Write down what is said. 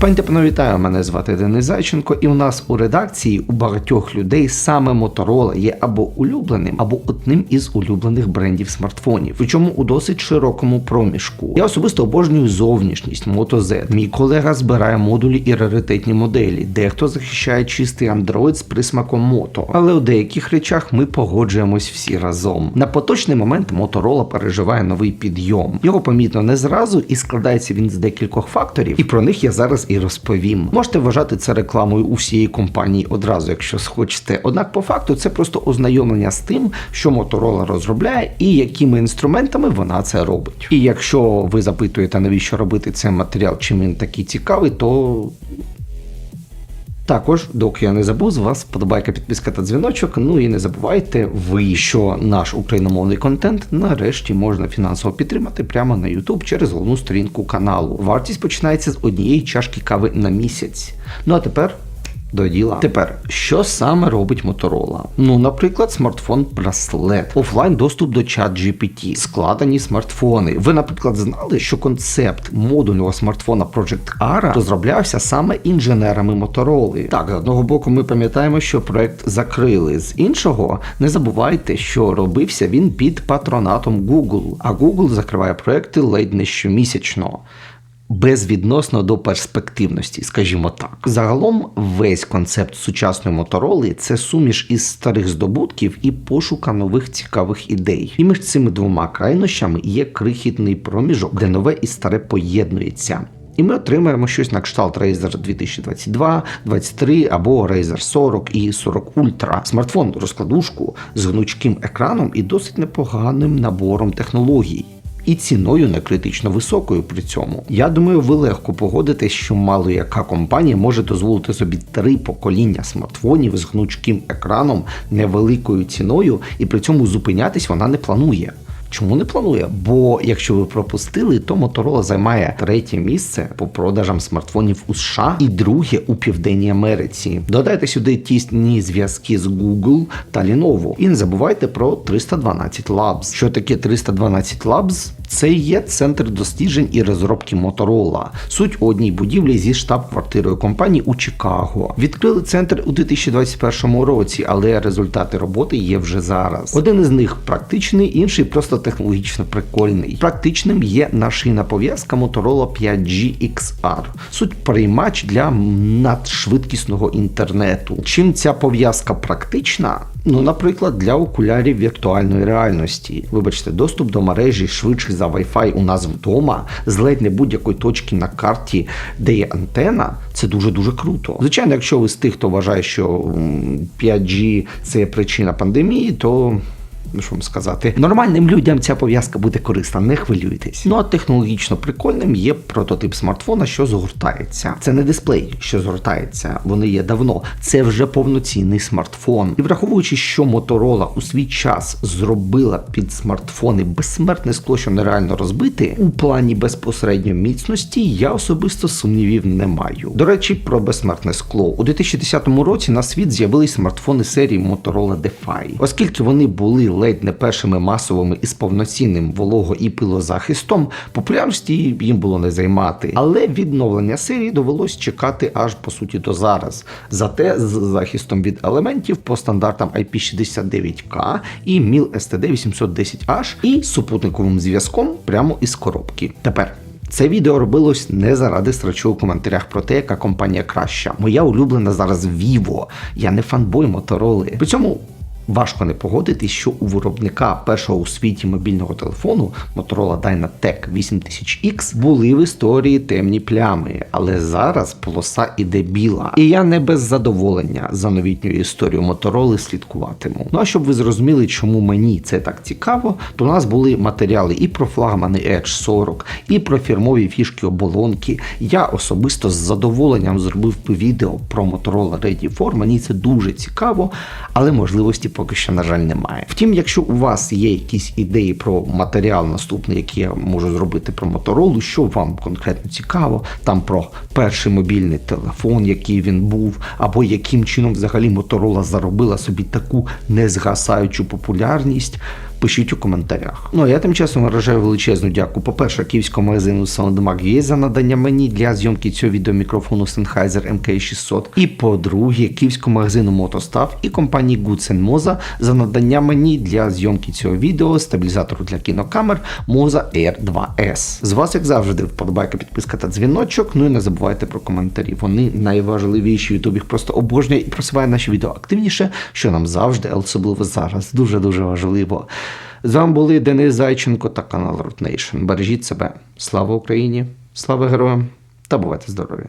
Пані та вітаю, мене звати Денис Зайченко, і у нас у редакції у багатьох людей саме Motorola є або улюбленим, або одним із улюблених брендів смартфонів, причому у досить широкому проміжку. Я особисто обожнюю зовнішність Moto Z. Мій колега збирає модулі і раритетні моделі. Дехто захищає чистий Android з присмаком Moto. Але у деяких речах ми погоджуємось всі разом. На поточний момент Motorola переживає новий підйом. Його помітно не зразу і складається він з декількох факторів, і про них я зараз і розповім. Можете вважати це рекламою усієї компанії одразу, якщо схочете. Однак, по факту, це просто ознайомлення з тим, що Motorola розробляє і якими інструментами вона це робить. І якщо ви запитуєте, навіщо робити цей матеріал, чим він такий цікавий, то також, доки я не забув, з вас подобайка, підписка та дзвіночок. Ну і не забувайте ви, що наш україномовний контент нарешті можна фінансово підтримати прямо на YouTube через головну сторінку каналу. Вартість починається з однієї чашки кави на місяць. Ну а тепер. До діла. Тепер, що саме робить Motorola? Ну, наприклад, смартфон браслет, офлайн доступ до чат GPT, складені смартфони. Ви, наприклад, знали, що концепт модульного смартфона Project Ara розроблявся саме інженерами Motorola. Так, з одного боку, ми пам'ятаємо, що проект закрили. З іншого, не забувайте, що робився він під патронатом Google, а Google закриває проекти ледь не щомісячно безвідносно до перспективності, скажімо так. Загалом весь концепт сучасної мотороли це суміш із старих здобутків і пошука нових цікавих ідей. І між цими двома крайнощами є крихітний проміжок, де нове і старе поєднується. І ми отримаємо щось на кшталт Razer 2022, 23 або Razer 40 і 40 Ultra. Смартфон розкладушку з гнучким екраном і досить непоганим набором технологій і ціною не критично високою при цьому. Я думаю, ви легко погодитесь, що мало яка компанія може дозволити собі три покоління смартфонів з гнучким екраном невеликою ціною, і при цьому зупинятись вона не планує. Чому не планує? Бо якщо ви пропустили, то Motorola займає третє місце по продажам смартфонів у США і друге у Південній Америці. Додайте сюди тісні зв'язки з Google та Lenovo. І не забувайте про 312 Labs. Що таке 312 Labs? Це є центр досліджень і розробки Motorola. Суть одній будівлі зі штаб-квартирою компанії у Чикаго. Відкрили центр у 2021 році, але результати роботи є вже зараз. Один із них практичний, інший просто технологічно прикольний. Практичним є нашийна пов'язка Motorola 5G XR. Суть приймач для надшвидкісного інтернету. Чим ця пов'язка практична? Ну, наприклад, для окулярів віртуальної реальності. Вибачте, доступ до мережі швидший за Wi-Fi у нас вдома, з ледь не будь-якої точки на карті, де є антена, це дуже-дуже круто. Звичайно, якщо ви з тих, хто вважає, що 5G це причина пандемії, то ну що вам сказати, нормальним людям ця пов'язка буде корисна, не хвилюйтесь. Ну а технологічно прикольним є прототип смартфона, що згортається. Це не дисплей, що згортається, вони є давно. Це вже повноцінний смартфон. І враховуючи, що Motorola у свій час зробила під смартфони безсмертне скло, що нереально розбити, у плані безпосередньо міцності я особисто сумнівів не маю. До речі, про безсмертне скло у 2010 році на світ з'явились смартфони серії Motorola DeFi. оскільки вони були ледь не першими масовими із повноцінним волого і пилозахистом, популярності їм було не займати. Але відновлення серії довелось чекати аж по суті до зараз. Зате з захистом від елементів по стандартам IP69K і MIL STD 810H і супутниковим зв'язком прямо із коробки. Тепер. Це відео робилось не заради срачу у коментарях про те, яка компанія краща. Моя улюблена зараз Vivo. Я не фанбой Motorola. При цьому Важко не погодитись, що у виробника першого у світі мобільного телефону Motorola Dynatec 8000X були в історії темні плями, але зараз полоса іде біла. І я не без задоволення за новітньою історією Motorola слідкуватиму. Ну а щоб ви зрозуміли, чому мені це так цікаво, то у нас були матеріали і про флагмани Edge 40, і про фірмові фішки оболонки. Я особисто з задоволенням зробив відео про Motorola Ready 4, Мені це дуже цікаво, але можливості поки що, на жаль, немає. Втім, якщо у вас є якісь ідеї про матеріал наступний, який я можу зробити про моторолу, що вам конкретно цікаво, там про перший мобільний телефон, який він був, або яким чином взагалі моторола заробила собі таку незгасаючу популярність. Пишіть у коментарях. Ну а я тим часом виражаю величезну дяку. По-перше, київському магазину SoundMag за надання мені для зйомки цього відео мікрофону Sennheiser MK600. І по-друге, київському магазину Мотостав і компанії Goodsen Moza за надання мені для зйомки цього відео стабілізатору для кінокамер Moza R2S. З вас, як завжди, вподобайка, підписка та дзвіночок. Ну і не забувайте про коментарі. Вони найважливіші. Ютуб їх просто обожнює і просуває наші відео активніше, що нам завжди, особливо зараз, дуже дуже важливо. З вами були Денис Зайченко та канал Root Nation. Бережіть себе. Слава Україні! Слава героям та бувайте здорові!